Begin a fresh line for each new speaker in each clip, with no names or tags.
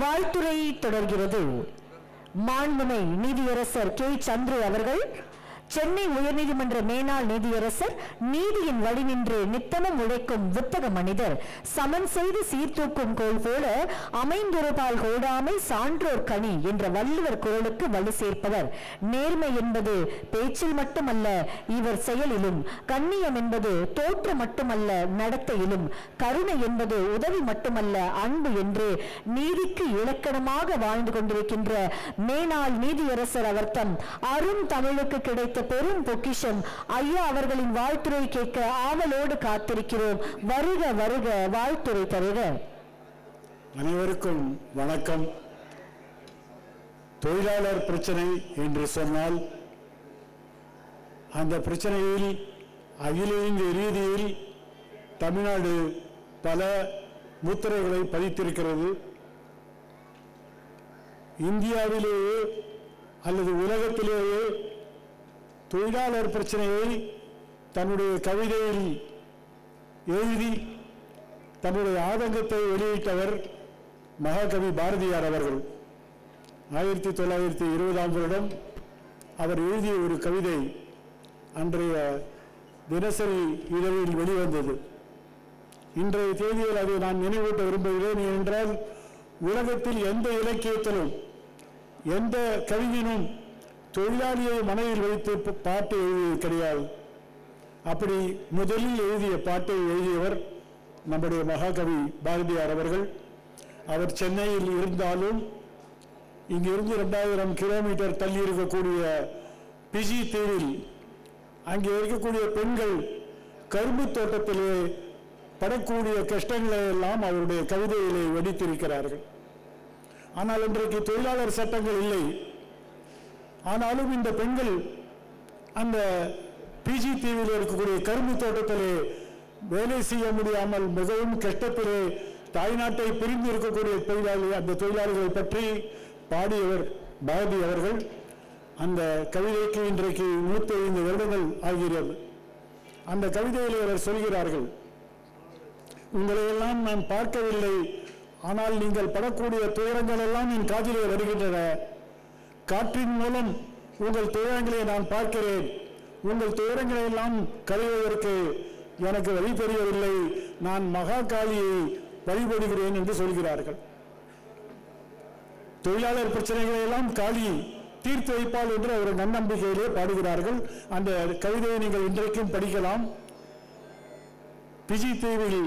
வாழ்த்துறை தொடர்கிறது. மாண்புமை நீதியரசர் கே. சந்திர அவர்கள் சென்னை உயர்நீதிமன்ற மேனாள் நீதியரசர் நீதியின் வழி நின்று நித்தமும் உழைக்கும் புத்தக மனிதர் சமன் செய்து சீர்தூக்கும் கோல் போல அமைந்தொருபால் கோடாமை சான்றோர் கனி என்ற வள்ளுவர் குரலுக்கு வலு சேர்ப்பவர். நேர்மை என்பது பேச்சில் மட்டுமல்ல இவர் செயலிலும் கண்ணியம் என்பது தோற்றம் மட்டுமல்ல நடத்தையிலும் கருணை என்பது உதவி மட்டுமல்ல அன்பு என்று நீதிக்கு இலக்கணமாக வாழ்ந்து கொண்டிருக்கின்ற மேனாள் நீதியரசர் அவர் தம் அரும் தமிழுக்கு கிடைத்த பெரும் பொக்கிஷம். ஐயா அவர்களின் வாழ்த்துரை கேட்க ஆவலோடு காத்திருக்கிறோம். வருக வருக வாழ்த்துரை தருக.
அனைவருக்கும் வணக்கம். தொழிலாளர் பிரச்சனை என்று சொன்னால் அந்த பிரச்சனையில் அகில இந்திய ரீதியில் தமிழ்நாடு பல முத்திரைகளை பதித்திருக்கிறது. இந்தியாவிலேயே அல்லது உலகத்திலேயே தொழிலாளர் பிரச்சனையை தன்னுடைய கவிதையில் எழுதி தன்னுடைய ஆதங்கத்தை வெளியிட்டவர் மகாகவி பாரதியார் அவர்கள். ஆயிரத்தி தொள்ளாயிரத்தி இருபதாம் வருடம் அவர் எழுதிய ஒரு கவிதை அன்றைய தினசரி இதழில் வெளிவந்தது. இன்றைய தேதியில் அதை நான் நினைவூட்ட விரும்புகிறேன் ஏனென்றால் உலகத்தில் எந்த இலக்கியத்திலும் எந்த கவிஞனும் தொழிலாளியை மனதில் வைத்து பாட்டு எழுதியது கிடையாது. அப்படி முதலில் எழுதிய பாட்டை எழுதியவர் நம்முடைய மகாகவி பாரதியார் அவர்கள். அவர் சென்னையில் இருந்தாலும் இங்கிருந்து ரெண்டாயிரம் கிலோமீட்டர் தள்ளி இருக்கக்கூடிய பிஜி தீவில் அங்கே இருக்கக்கூடிய பெண்கள் கரும்பு தோட்டத்திலே படக்கூடிய கஷ்டங்களை எல்லாம் அவருடைய கவிதையிலே வெடித்திருக்கிறார்கள். ஆனால் இன்றைக்கு தொழிலாளர் சட்டங்கள் இல்லை. ஆனாலும் இந்த பெண்கள் அந்த பிஜி தீவில் இருக்கக்கூடிய கரும்பு தோட்டத்திலே வேலை செய்ய முடியாமல் மிகவும் கெட்டத்திலே தாய்நாட்டை பிரிந்து இருக்கக்கூடிய தொழிலாளி அந்த தொழிலாளிகளை பற்றி பாடியவர் பாரதி அவர்கள் அந்த கவிதைக்கு இன்றைக்கு நூற்றி ஐந்து வருடங்கள் ஆகிறது. அந்த கவிதையில் அவர் சொல்கிறார்கள் உங்களையெல்லாம் நான் பார்க்கவில்லை ஆனால் நீங்கள் படக்கூடிய துயரங்கள் எல்லாம் என் காதிலே வருகின்றன. காற்றின் மூலம் உங்கள் துயரங்களை நான் பார்க்கிறேன். உங்கள் துயரங்களை எல்லாம் கழிவதற்கு எனக்கு வழி தெரியவில்லை. நான் மகா காளியை வழிபடுகிறேன் என்று சொல்கிறார்கள். தொழிலாளர் பிரச்சனைகளை எல்லாம் காளி தீர்த்து வைப்பாள் என்று அவர் நன்னம்பிக்கையிலே பாடுகிறார்கள். அந்த கவிதையை நீங்கள் இன்றைக்கும் படிக்கலாம். பிஜி தீவில்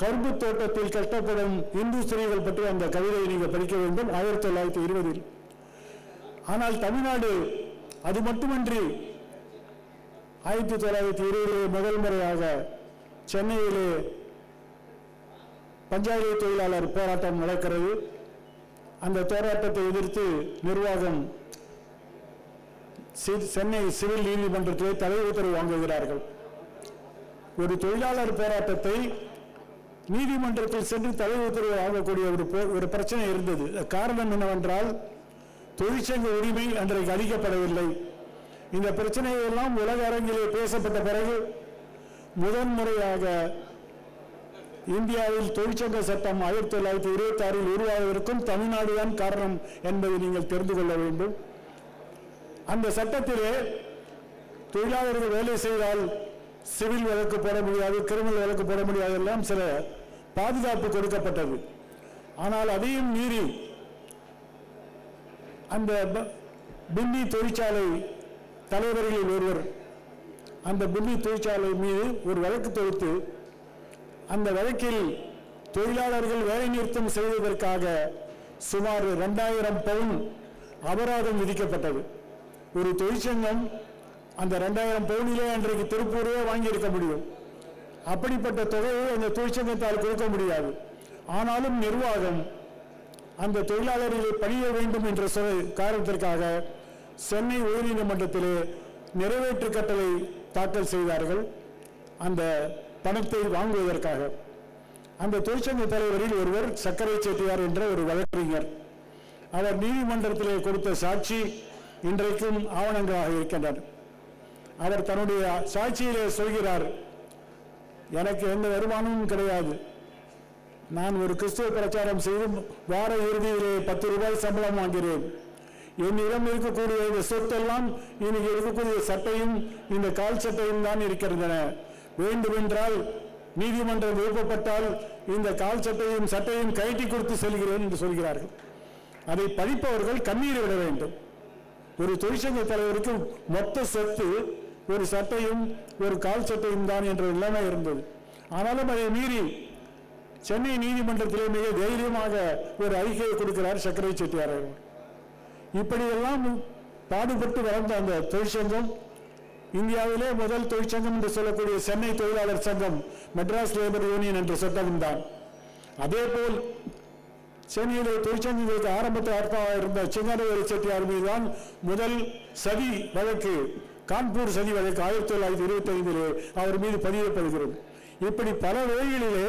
கரும்பு தோட்டத்தில் கட்டப்படும் இந்து ஸ்திரீகள் பற்றி அந்த கவிதையை நீங்கள் படிக்க வேண்டும். ஆயிரத்தி தொள்ளாயிரத்தி இருபதில். ஆனால் தமிழ்நாடு அது மட்டுமன்றி ஆயிரத்தி தொள்ளாயிரத்தி இருபதிலே முதல் முறையாக சென்னையிலே பஞ்சாயத்து தொழிலாளர் போராட்டம் நடக்கிறது. அந்த போராட்டத்தை எதிர்த்து நிர்வாகம் சி- சென்னை சிவில் நீதிமன்றத்திலே தலை உத்தரவு வாங்குகிறார்கள். ஒரு தொழிலாளர் போராட்டத்தை நீதிமன்றத்தில் சென்று தலை உத்தரவு வாங்கக்கூடிய ஒரு போ- ஒரு பிரச்சனை இருந்தது. காரணம் என்னவென்றால் தொழிற்சங்க உரிமை அன்றைக்கு அளிக்கப்படவில்லை. இந்த பிரச்சனையை எல்லாம் உலக அரங்கிலே பேசப்பட்ட பிறகு முதன்முறையாக இந்தியாவில் தொழிற்சங்க சட்டம் ஆயிரத்தி தொள்ளாயிரத்தி இருபத்தி ஆறில் உருவாவதற்கும் தமிழ்நாடுதான் காரணம் என்பதை நீங்கள் தெரிந்து கொள்ள வேண்டும். அந்த சட்டத்திலே தொழிலாளர்கள் வேலை செய்தால் சிவில் வழக்கு போட முடியாது கிரிமினல் வழக்கு போட முடியாது எல்லாம் சில பாதுகாப்பு கொடுக்கப்பட்டது. ஆனால் அதையும் மீறி அந்த ப- பின்னி தொழிற்சாலை தலைவர்களில் ஒருவர் அந்த பின்னி தொழிற்சாலை மீது ஒரு வழக்கு தொடுத்து அந்த வழக்கில் தொழிலாளர்கள் வேலை நிறுத்தம் செய்வதற்காக சுமார் ரெண்டாயிரம் பவுன் அபராதம் விதிக்கப்பட்டது. ஒரு தொழிற்சங்கம் அந்த ரெண்டாயிரம் பவுனிலே அன்றைக்கு திருப்பூரே வாங்கியிருக்க முடியும். அப்படிப்பட்ட தொகையை அந்த தொழிற்சங்கத்தால் கொடுக்க முடியாது. ஆனாலும் நிர்வாகம் அந்த தொழிலாளர்களை பணிய வேண்டும் என்ற காரணத்திற்காக சென்னை உயர்நீதிமன்றத்திலே நிறைவேற்று கட்டளை தாக்கல் செய்தார்கள். அந்த பணத்தை வாங்குவதற்காக. அந்த தொழிற்சங்க தலைவரில் ஒருவர் சக்கரை செட்டியார் என்ற ஒரு வழக்கறிஞர். அவர் நீதிமன்றத்திலே கொடுத்த சாட்சி இன்றைக்கும் ஆவணங்களாக இருக்கின்றன. அவர் தன்னுடைய சாட்சியிலே சொல்கிறார் எனக்கு எந்த வருமானமும் கிடையாது. நான் ஒரு கிறிஸ்துவ பிரச்சாரம் செய்து வார இறுதியிலே பத்து ரூபாய் சம்பளம் வாங்கிறேன். என்னிடம் இருக்கக்கூடிய இந்த சொத்தெல்லாம் இன்னைக்கு இருக்கக்கூடிய சட்டையும் இந்த கால் சட்டையும் தான் இருக்கின்றன. வேண்டுமென்றால் நீதிமன்றம் விருப்பப்பட்டால் இந்த கால் சட்டையும் சட்டையும் கழட்டி கொடுத்து செல்கிறேன் என்று சொல்கிறார்கள். அதை படிப்பவர்கள் கண்ணீர் விட வேண்டும். ஒரு தொழிற்சங்க தலைவருக்கு மொத்த சொத்து ஒரு சட்டையும் ஒரு கால் சட்டையும் தான் என்ற நிலைமை இருந்தது. ஆனாலும் அதை மீறி சென்னை நீதிமன்றத்திலே மிக தைரியமாக ஒரு அறிக்கையை கொடுக்கிறார் சக்கரை செட்டியார் அவர்கள். இப்படியெல்லாம் பாடுபட்டு வளர்ந்த அந்த தொழிற்சங்கம் இந்தியாவிலே முதல் தொழிற்சங்கம் என்று சொல்லக்கூடிய சென்னை தொழிலாளர் சங்கம் மெட்ராஸ் லேபர் யூனியன் என்ற சட்டம் தான். அதே போல் சென்னையிலே தொழிற்சங்கங்களுக்கு ஆரம்பத்தில் ஆத்மாவாக இருந்த சிங்கரவேலு செட்டியார் மீதுதான் முதல் சதி வழக்கு கான்பூர் சதி வழக்கு ஆயிரத்தி தொள்ளாயிரத்தி இருபத்தி ஐந்திலே அவர் மீது பதியப்படுகிறது. இப்படி பல வழிகளிலே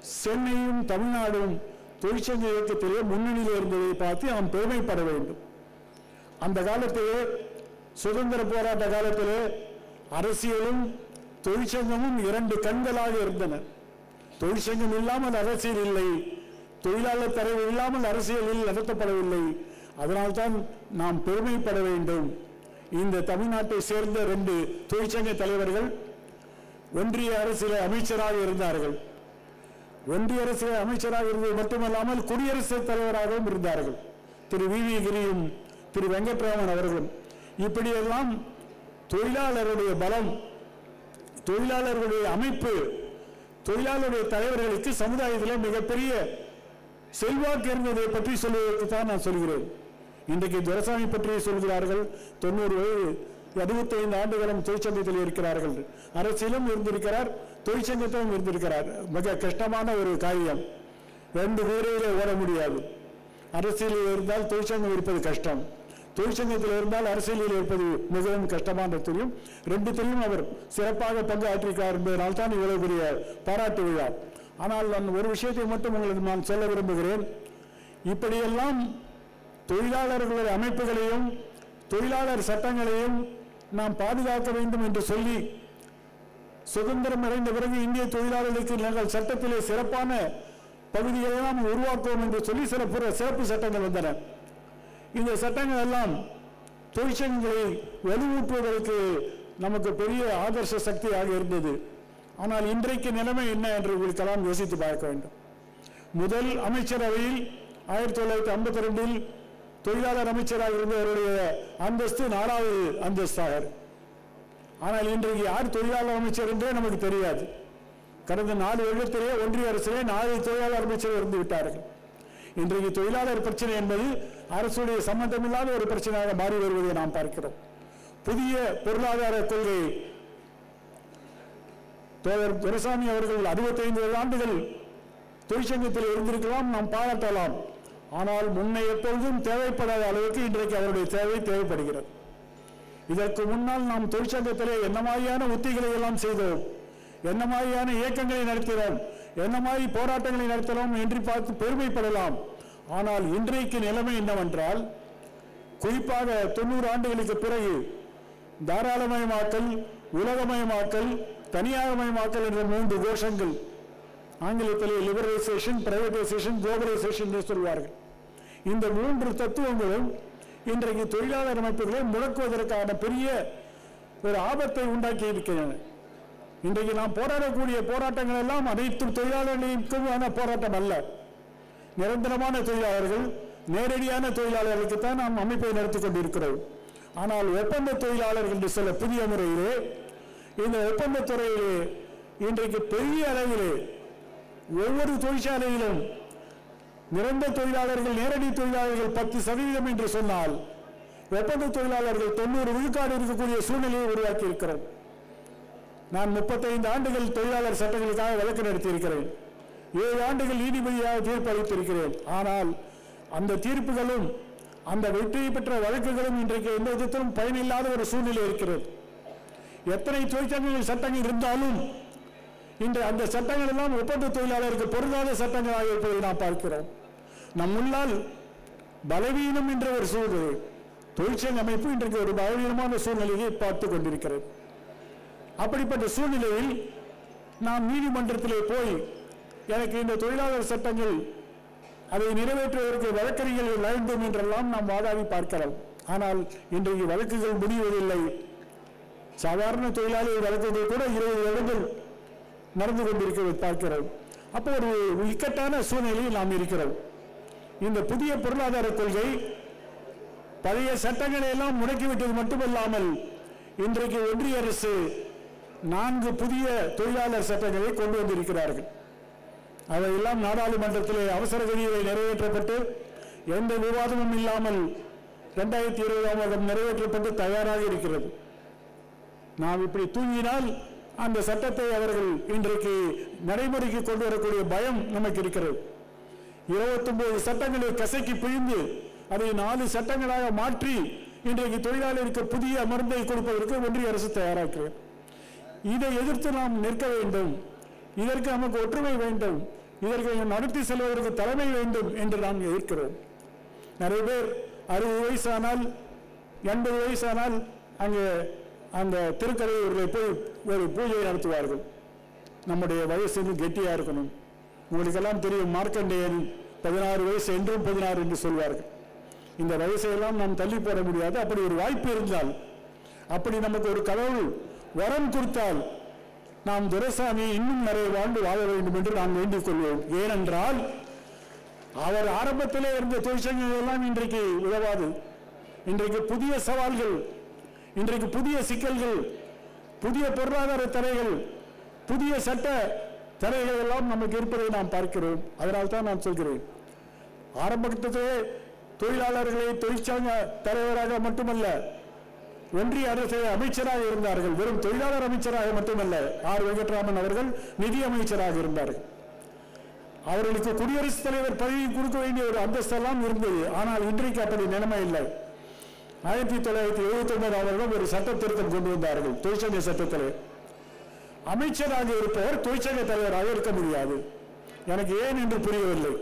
சென்னையும் தமிழ்நாடும் தொழிற்சங்க இயக்கத்திலே முன்னணியில் இருந்ததை பார்த்து நாம் பெருமைப்பட வேண்டும். அந்த காலத்திலே சுதந்திர போராட்ட காலத்திலே அரசியலும் தொழிற்சங்கமும் இரண்டு கண்களாக இருந்தன. தொழிற்சங்கம் இல்லாமல் அரசியல் இல்லை. தொழிலாளர் தரவு இல்லாமல் அரசியலில் நடத்தப்படவில்லை. அதனால்தான் நாம் பெருமைப்பட வேண்டும். இந்த தமிழ்நாட்டை சேர்ந்த ரெண்டு தொழிற்சங்க தலைவர்கள் ஒன்றிய அரசியல் அமைச்சராக இருந்தார்கள். ஒன்றிய அரசு அமைச்சராக இருந்தது மட்டுமல்லாமல் குடியரசுத் தலைவராகவும் இருந்தார்கள். திரு வி வி கிரியும் திரு வெங்கட்ராமன் அவர்களும். இப்படியெல்லாம் தொழிலாளருடைய பலம் தொழிலாளர்களுடைய அமைப்பு தொழிலாளருடைய தலைவர்களுக்கு சமுதாயத்தில் மிகப்பெரிய செல்வாக்கு இருந்ததை பற்றி சொல்வதற்கு தான் நான் சொல்கிறேன். இன்றைக்கு துரசாமி பற்றி சொல்கிறார்கள். தொண்ணூறு வயது அறுபத்தைந்து ஆண்டுகளும் தொழிற்சங்கத்தில் இருக்கிறார்கள். அரசியலும் இருந்திருக்கிறார் தொழிற்சங்கத்திலும் இருந்திருக்கிறார். மிக கஷ்டமான ஒரு காரியம். ரெண்டு குதிரையிலே ஓட முடியாது. அரசியலில் இருந்தால் தொழிற்சங்கம் இருப்பது கஷ்டம். தொழிற்சங்கத்தில் இருந்தால் அரசியலில் இருப்பது மிகவும் கஷ்டமான தெரியும். ரெண்டுத்திலையும் அவர் சிறப்பாக பங்காற்றிருக்கார் என்பதனால் தான் இவ்வளவு பெரிய பாராட்டு விழா. ஆனால் நான் ஒரு விஷயத்தை மட்டும் உங்களுக்கு நான் சொல்ல விரும்புகிறேன். இப்படியெல்லாம் தொழிலாளர்களுடைய அமைப்புகளையும் தொழிலாளர் சட்டங்களையும் நாம் பாதுகாக்க வேண்டும் என்று சொல்லி சுதந்திரம் அடைந்த பிறகு இந்திய தொழிலாளர்களுக்கு நாங்கள் சட்டத்திலே சிறப்பான பகுதிகளை நாம் உருவாக்குவோம் என்று சொல்லி சில சிறப்பு சட்டங்கள் வந்தன. இந்த சட்டங்கள் எல்லாம் தொழிற்சங்கங்களை வலுவூட்டுவதற்கு நமக்கு பெரிய ஆதர்ச சக்தியாக இருந்தது. ஆனால் இன்றைக்கு நிலைமை என்ன என்று உங்களுக்கெல்லாம் யோசித்து பார்க்க வேண்டும். முதல் அமைச்சரவையில் ஆயிரத்தி தொள்ளாயிரத்தி ஐம்பத்தி ரெண்டில் தொழிலாளர் அமைச்சராக இருந்தவருடைய அந்தஸ்து நாலாவது அந்தஸ்தாக ஆனால் இன்றைக்கு யார் தொழிலாளர் அமைச்சர் என்றே நமக்கு தெரியாது. கடந்த நாலு வருடத்திலே ஒன்றிய அரசிலே நாலு தொழிலாளர் அமைச்சர் இருந்து விட்டார்கள். இன்றைக்கு தொழிலாளர் பிரச்சனை என்பது அரசுடைய சம்பந்தமில்லாத ஒரு பிரச்சனையாக மாறி வருவதை நாம் பார்க்கிறோம். புதிய பொருளாதார கொள்கை தோழர் துரைசாமி அவர்கள் 65 ஆண்டுகள் தொழிற்சங்கத்தில் இருந்திருக்கலாம் நாம் பாராட்டலாம். ஆனால் முன்னை எப்பொழுதும் தேவைப்படாத அளவுக்கு இன்றைக்கு அவருடைய தேவை தேவைப்படுகிறது. இதற்கு முன்னால் நாம் தொழிற்சங்கத்திலே என்ன மாதிரியான உத்திகளை எல்லாம் செய்தோம்? என்ன மாதிரியான இயக்கங்களை நடத்தினோம்? என்ன மாதிரி போராட்டங்களை நடத்தினோம் என்று பார்த்து பெருமைப்படலாம். ஆனால் இன்றைக்கு நிலைமை என்னவென்றால் குறிப்பாக தொண்ணூறு ஆண்டுகளுக்கு பிறகு தாராளமயமாக்கல் உலகமயமாக்கல் தனியார்மயமாக்கல் என்ற மூன்று கோஷங்கள் ஆங்கிலத்திலே லிபரலைசேஷன் பிரைவேடைசேஷன் குளோபலைசேஷன் என்று சொல்வார்கள். இந்த மூன்று தத்துவங்களும் இன்றைக்கு தொழிலாளர் அமைப்புகளை முடக்குவதற்கான பெரிய ஒரு ஆபத்தை உண்டாக்கி இருக்கின்றன இன்றைக்கு நாம் போராடக்கூடிய போராட்டங்கள் எல்லாம் அனைத்து தொழிலாளர்களுக்குமான போராட்டம் அல்ல. நிரந்தரமான தொழிலாளர்கள் நேரடியான தொழிலாளர்களுக்கு தான் நாம் அமைப்பை நடத்தி கொண்டிருக்கிறோம். ஆனால் ஒப்பந்த தொழிலாளர்கள் என்று சில புதிய முறையிலே இந்த ஒப்பந்த துறையிலே இன்றைக்கு பெரிய அளவிலே ஒவ்வொரு தொழிற்சாலையிலும் நிரந்த தொழிலாளர்கள் நேரடி தொழிலாளர்கள் பத்து சதவீதம் என்று சொன்னால் ஒப்பந்த தொழிலாளர்கள் தொண்ணூறு விழுக்காடு இருக்கக்கூடிய சூழ்நிலையை உருவாக்கி இருக்கிறோம். நான் முப்பத்தைந்து ஆண்டுகள் தொழிலாளர் சட்டங்களுக்காக வழக்கு நடத்தியிருக்கிறேன். ஏழு ஆண்டுகள் நீதிபதியாக தீர்ப்பு அளித்திருக்கிறேன். ஆனால் அந்த தீர்ப்புகளும் அந்த வெற்றி பெற்ற வழக்குகளும் இன்றைக்கு எந்த விதத்திலும் பயனில்லாத ஒரு சூழ்நிலை இருக்கிறது. எத்தனை தொழிற்சங்கங்கள் சட்டங்கள் இருந்தாலும் இன்று அந்த சட்டங்கள் எல்லாம் ஒப்பந்த தொழிலாளருக்கு பொருந்தாத சட்டங்களாக இருப்பதை நாம் பார்க்கிறோம். நம் பலவீனம் என்ற ஒரு சூழ்நிலை தொழிற்சங்க அமைப்பு இன்றைக்கு ஒரு பலவீனமான சூழ்நிலையை பார்த்து கொண்டிருக்கிறது. அப்படிப்பட்ட சூழ்நிலையில் நாம் நீதிமன்றத்திலே போய் எனக்கு இந்த தொழிலாளர் சட்டங்கள் அதை நிறைவேற்றுவதற்கு வழக்கறிஞர்கள் வேண்டும் என்றெல்லாம் நாம் வாதாடி பார்க்கிறோம். ஆனால் இன்றைக்கு வழக்குகள் முடிவதில்லை. சாதாரண தொழிலாளி வழக்குகள் கூட இருபது வருடங்கள் நடந்து கொண்டிருக்கிறது பார்க்கிறோம். அப்போ ஒரு இக்கட்டான சூழ்நிலையில் நாம் இருக்கிறோம். இந்த புதிய பொருளாதார கொள்கை பழைய சட்டங்களை எல்லாம் முடக்கிவிட்டது மட்டுமல்லாமல் இன்றைக்கு ஒன்றிய அரசு நான்கு புதிய தொழிலாளர் சட்டங்களை கொண்டு வந்திருக்கிறார்கள். அதையெல்லாம் நாடாளுமன்றத்திலே அவசர கதியிலே நிறைவேற்றப்பட்டு எந்த விவாதமும் இல்லாமல் இரண்டாயிரத்தி இருபதாம் வருடம் நிறைவேற்றப்பட்டு தயாராக இருக்கிறது. நாம் இப்படி தூங்கினால் அந்த சட்டத்தை அவர்கள் இன்றைக்கு நடைமுறைக்கு கொண்டு வரக்கூடிய பயம் நமக்கு இருக்கிறது. இருபத்தொன்பது சட்டங்களை கசக்கி பிழிந்து அதை நாலு சட்டங்களாக மாற்றி இன்றைக்கு தொழிலாளருக்கு புதிய மருந்தை கொடுப்பதற்கு ஒன்றிய அரசு தயாராக்கிறது இதை எதிர்த்து நாம் நிற்க வேண்டும். இதற்கு நமக்கு ஒற்றுமை வேண்டும். இதற்கு நடத்தி செல்வதற்கு தலைமை வேண்டும் என்று நாம் எதிர்க்கிறோம். நிறைய பேர் அறுபது வயசானால் எண்பது வயசானால் அங்கே அந்த திருக்கரையூரில் போய் ஒரு பூஜை நடத்துவார்கள். நம்முடைய வயசு கெட்டியாக கெட்டியா இருக்கணும். உங்களுக்கெல்லாம் தெரியும் மார்க்கண்டேயன் பதினாறு வயசு என்றும் பதினாறு என்று சொல்வார்கள். இந்த வயசையெல்லாம் நாம் தள்ளி போட முடியாது. அப்படி ஒரு வாய்ப்பு இருந்தால் அப்படி நமக்கு ஒரு கடவுள் வரம் கொடுத்தால் நாம் துரைசாமி இன்னும் நிறைய வாழ்ந்து வாழ வேண்டும் என்று நாம் வேண்டிக் கொள்வோம். ஏனென்றால் அவர் ஆரம்பத்திலே இருந்த தொழிற்சங்கங்கள் எல்லாம் இன்றைக்கு உதவாது. இன்றைக்கு புதிய சவால்கள் இன்றைக்கு புதிய சிக்கல்கள் புதிய பொருளாதார தடைகள் புதிய சட்ட தடைகள் எல்லாம் நமக்கு இருப்பதை நாம் பார்க்கிறோம். அதனால் தான் நான் சொல்கிறேன். ஆரம்பத்திலே தொழிலாளர்களை தொழிற்சங்க தலைவராக மட்டுமல்ல ஒன்றிய அரசு அமைச்சராக இருந்தார்கள். வெறும் தொழிலாளர் அமைச்சராக மட்டுமல்ல ஆர். வெங்கட்ராமன் அவர்கள் நிதி அமைச்சராக இருந்தார். அவர்களுக்கு குடியரசுத் தலைவர் பதவி கொடுக்க வேண்டிய ஒரு அந்தஸ்தெல்லாம் இருந்தது. ஆனால் இன்றைக்கு அப்படி நிலைமை இல்லை. ஆயிரத்தி தொள்ளாயிரத்தி எழுபத்தி ஒன்பதாம் வருடம் ஒரு சட்ட திருத்தம் கொண்டு வந்தார்கள். தொழிற்சங்க சட்டத்தில். அமைச்சராக இருப்பவர் தொழிற்சங்க தலைவராக இருக்க முடியாது. எனக்கு ஏன் என்று புரியவில்லை.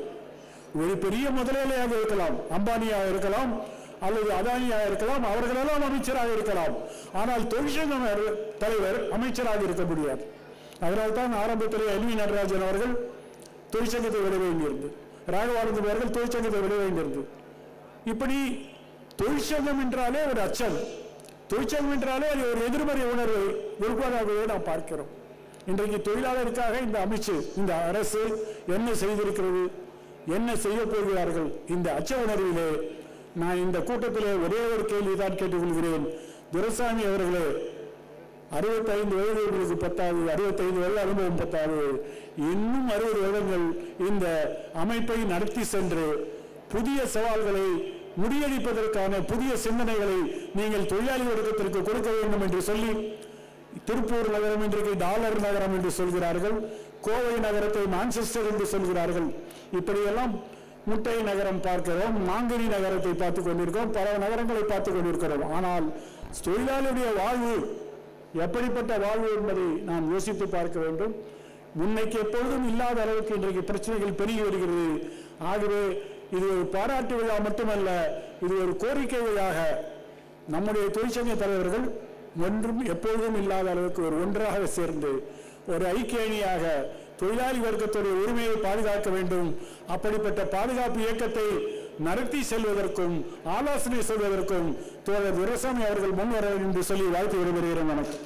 ஒரு பெரிய முதலாளியாக இருக்கலாம் அம்பானியாக இருக்கலாம் அல்லது அதானியாக இருக்கலாம் அவர்களெல்லாம் அமைச்சராக இருக்கலாம். ஆனால் தொழிற்சங்க தலைவர் அமைச்சராக இருக்க முடியாது. அதனால் தான் ஆரம்பத்தில் எல்வி நடராஜன் அவர்கள் தொழிற்சங்கத்தை விட வேண்டியிருந்து ராகவானந்தம் அவர்கள் தொழிற்சங்கத்தை விட வேண்டியிருந்தது இப்படி தொழிற்சங்கம் என்றாலே ஒரு அச்சம். தொழிற்சங்கம் என்றாலே அது ஒரு எதிர்மறை உணர்வை உருவாகவே நாம் பார்க்கிறோம். இன்றைக்கு தொழிலாளருக்காக இந்த அமைச்சு இந்த அரசு என்ன செய்திருக்கிறது என்ன செய்ய போகிறார்கள் இந்த அச்ச உணர்விலே நான் இந்த கூட்டத்திலே ஒரே ஒரு கேள்விதான் கேட்டுக்கொள்கிறேன். துரசாமி அவர்களே அறுபத்தைந்து வயது உங்களுக்கு பத்தாது அறுபத்தைந்து வருட அனுபவம் பத்தாது. இன்னும் அறுபது வருடங்கள் இந்த அமைப்பை நடத்தி சென்று புதிய சவால்களை முறியடிப்பதற்கான புதிய சிந்தனைகளை நீங்கள் தொழிலாளி வர்க்கத்திற்கு கொடுக்க வேண்டும் என்று சொல்லி திருப்பூர் நகரம் இன்றைக்கு டாலர் நகரம் என்று சொல்கிறார்கள். கோவை நகரத்தை மான்செஸ்டர் என்று சொல்கிறார்கள். இப்படியெல்லாம் முட்டை நகரம் பார்க்கிறோம் மாங்கனி நகரத்தை பார்த்து கொண்டிருக்கிறோம் பல நகரங்களை பார்த்து கொண்டிருக்கிறோம். ஆனால் தொழிலாளியுடைய வாழ்வு எப்படிப்பட்ட வாழ்வு என்பதை நாம் யோசித்து பார்க்க வேண்டும். முன்னைக்கு எப்பொழுதும் இல்லாத அளவுக்கு இன்றைக்கு பிரச்சனைகள் பெருகி வருகிறது. ஆகவே இது ஒரு பாராட்டு விழா மட்டுமல்ல இது ஒரு கோரிக்கை விழாக நம்முடைய தொழிற்சங்க தலைவர்கள் ஒன்றும் எப்பொழுதும் இல்லாத அளவுக்கு ஒரு ஒன்றாக சேர்ந்து ஒரு ஐக்கிய அணியாக தொழிலாளி வர்க்கத்துடைய உரிமையை பாதுகாக்க வேண்டும். அப்படிப்பட்ட பாதுகாப்பு இயக்கத்தை நடத்தி செல்வதற்கும் ஆலோசனை சொல்வதற்கும் தோழர் துரசாமி அவர்கள் முன்வர என்று சொல்லி வாழ்த்து விரும்புகிறேன் வணக்கம்.